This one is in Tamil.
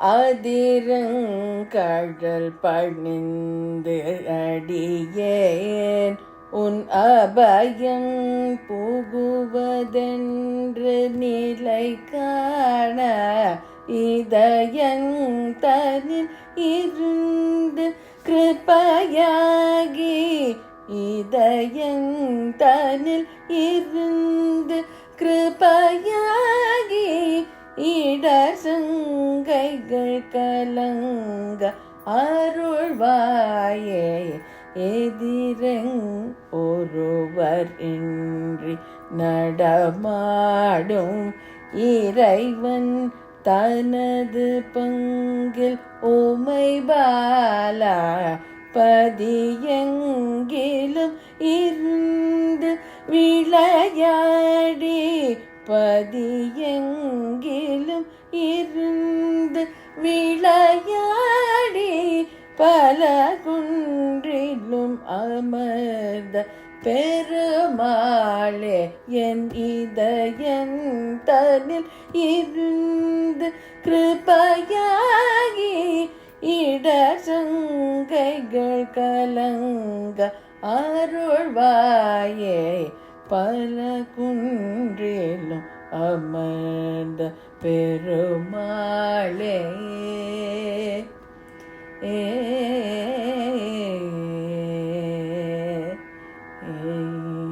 அதிரங்கடல் பணிந்து அடியேன். உன் அபயம் புகுவதென்று நிலை காண இதயந்தனில் இருந்து கிருபையாகி இதயந்தனில் இருந்து இடசங்கைகள் கலங்க அருள்வாயே எதிரங் ஒருவர் இன்றி நடமாடும் இறைவன் தனது பங்கில் உமை பாலா பதியெங்கிலும் இருந்து விளையாடி பதியெங்கில் அமர்ந்த பெருமாளே என் இதயன் தனில் இருந்து கிருபையாகி இடசங்கைகள் கலங்க அருள்வாயே. பல குன்றிலும் அமர்ந்த பெருமாளே. ஏ day.